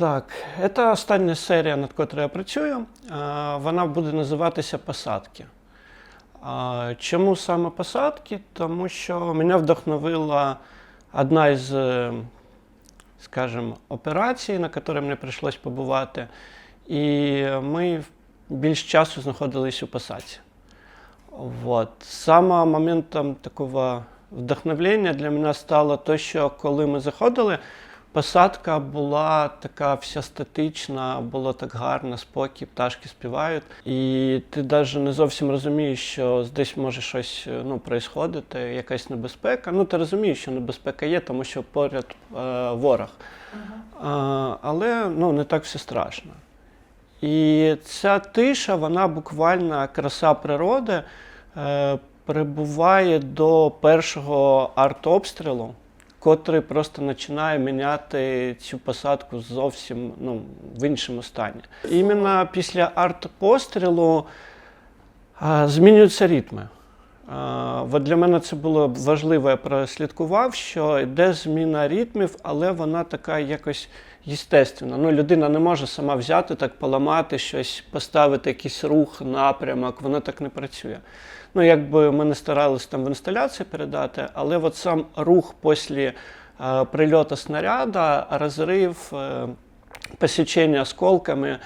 Так, це остання серія, над котрою я працюю. Вона буде називатися Посадки. Чому саме посадки? Тому що мене вдохновила одна із, е, скажімо, операцій, на якій мені прийшлось побувати. І ми більш часу знаходились у посадці. Вот. Саме моментом такого вдохновлення для мене стало те, що коли ми заходили, посадка була така вся статична, було так гарно, спокій, пташки співають. І ти навіть не зовсім розумієш, що десь може щось ну, происходити, якась небезпека. Ну, ти розумієш, що небезпека є, тому що поряд е, ворог. А, але ну, не так все страшно. І ця тиша, вона буквально краса природи, е, прибуває до першого артобстрілу, котрий просто починає міняти цю посадку зовсім ну, в іншому стані. Іменно після артпострілу змінюються ритми. От для мене це було важливо, я прослідкував, що йде зміна ритмів, але вона така якось естественна. Ну, людина не може сама взяти, так поламати щось, поставити якийсь рух, напрямок, воно так не працює. Ну, якби ми не старалися там в інсталяції передати, але от сам рух після е, прильоту снаряда, розрив, е, посічення осколками, е,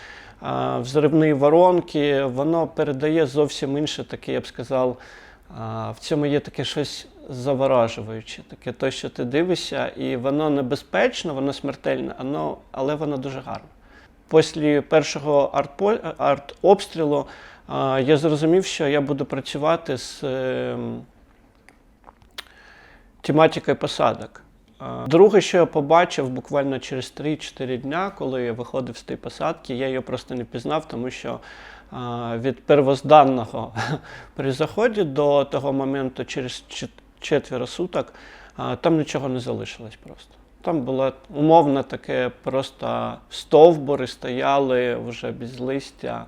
взривні воронки, воно передає зовсім інше таке, я б сказав, а, В цьому є таке щось заворажуюче, таке те, що ти дивишся, і воно небезпечно, воно смертельне, воно, але воно дуже гарне. Після першого артобстрілу я зрозумів, що я буду працювати з ем, тематикою посадок. Друге, що я побачив буквально через 3-4 дня, коли я виходив з тієї посадки, я її просто не пізнав, тому що від первозданного при заході до того моменту, через четверо суток, там нічого не залишилось просто. Там було умовно таке просто стовбури стояли вже без листя,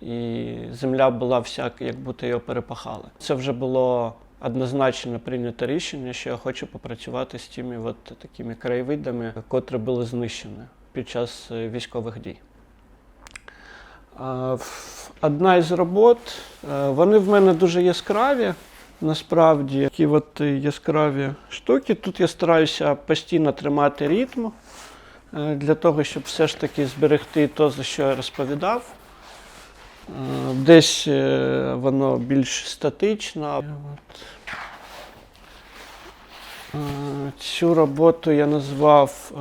і земля була вся, як будто його перепахали. Це вже було однозначно прийнято рішення, що я хочу попрацювати з тими от такими краєвидами, котрі були знищені під час е, військових дій. Одна із робот, е, вони в мене дуже яскраві. Насправді, такі от яскраві штуки. Тут я стараюся постійно тримати ритм е, для того, щоб все ж таки зберегти те, за що я розповідав. Е, Десь е, воно більш статично. Цю роботу я назвав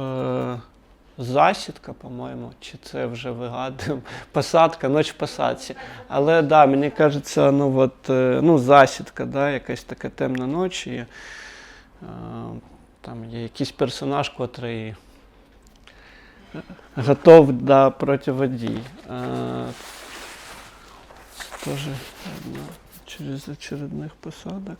засідка, по-моєму, чи це вже вигадуємо. Посадка, ноч в посадці. Але да, мені кажеться, ну от, е, ну, засідка, да, якась така темна ніч. І, е, там є якийсь персонаж, котрий готов до противодій. Е, це теж одна через очередних посадок.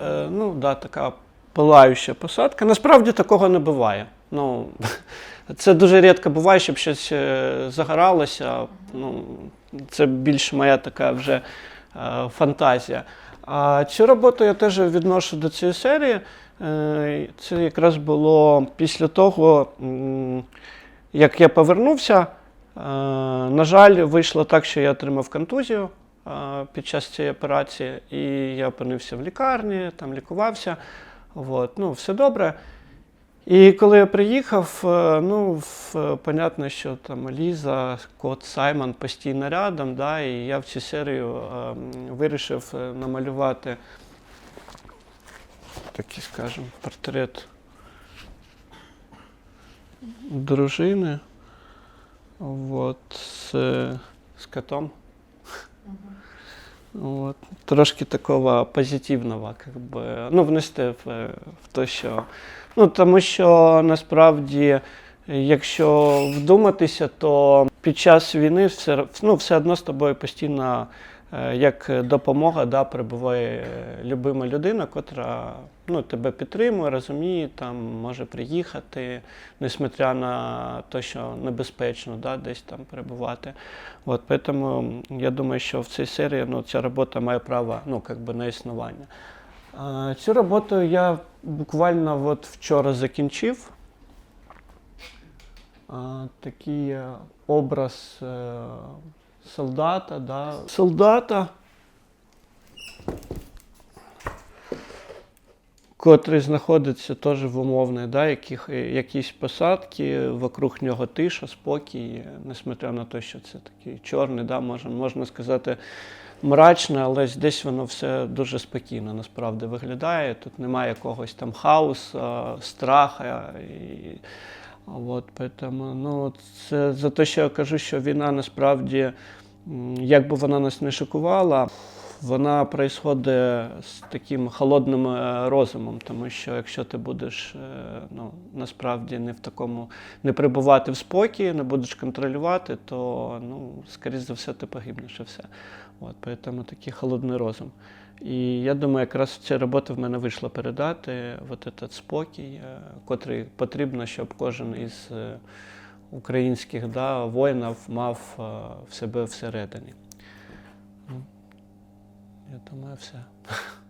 Е, ну, да, така пилаюча посадка. Насправді такого не буває. Ну, це дуже рідко буває, щоб щось е, загоралося. Ну, це більш моя така вже е, фантазія. А цю роботу я теж відношу до цієї серії. Е, Це якраз було після того, як я повернувся. На жаль, вийшло так, що я отримав контузію під час цієї операції, і я опинився в лікарні, там лікувався. От, ну, все добре. І коли я приїхав, е, ну, е, понятно, що там Ліза, кот Саймон постійно рядом, да, і я в цю серію е, вирішив намалювати такий, скажімо, портрет дружини. Вот, з, з котом. Вот. Трошки такого позитивного, как би, ну, внести в, е, в те, що. Ну, тому що насправді, якщо вдуматися, то під час війни все, ну, все одно з тобою постійно як допомога да, прибуває е, любима людина, котра ну, тебе підтримує, розуміє, там, може приїхати, несмотря на те, що небезпечно да, десь там перебувати. От, тому я думаю, що в цій серії ну, ця робота має право ну, как би, на існування. Цю роботу я буквально от вчора закінчив. Такий е, образ е, солдата, да. солдата, котрий знаходиться теж в умовній, да, яких, якісь посадки, вокруг нього тиша, спокій, несмотря на те, що це такий чорний, да, можна, можна сказати, мрачне, але десь воно все дуже спокійно насправді виглядає. Тут немає якогось там хаосу, страха. І, от, поэтому, ну, це за те, що я кажу, що війна насправді, як би вона нас не шокувала, вона происходить з таким холодним е, розумом, тому що якщо ти будеш е, ну, насправді не в такому не перебувати в спокій, не будеш контролювати, то ну, скоріш за все ти погибнеш і все. От, тому такий холодний розум. І я думаю, якраз ця робота в мене вийшла передати от этот спокій, е, котрий потрібно, щоб кожен із е, українських да, воїнів мав в себе всередині. Я думаю, все.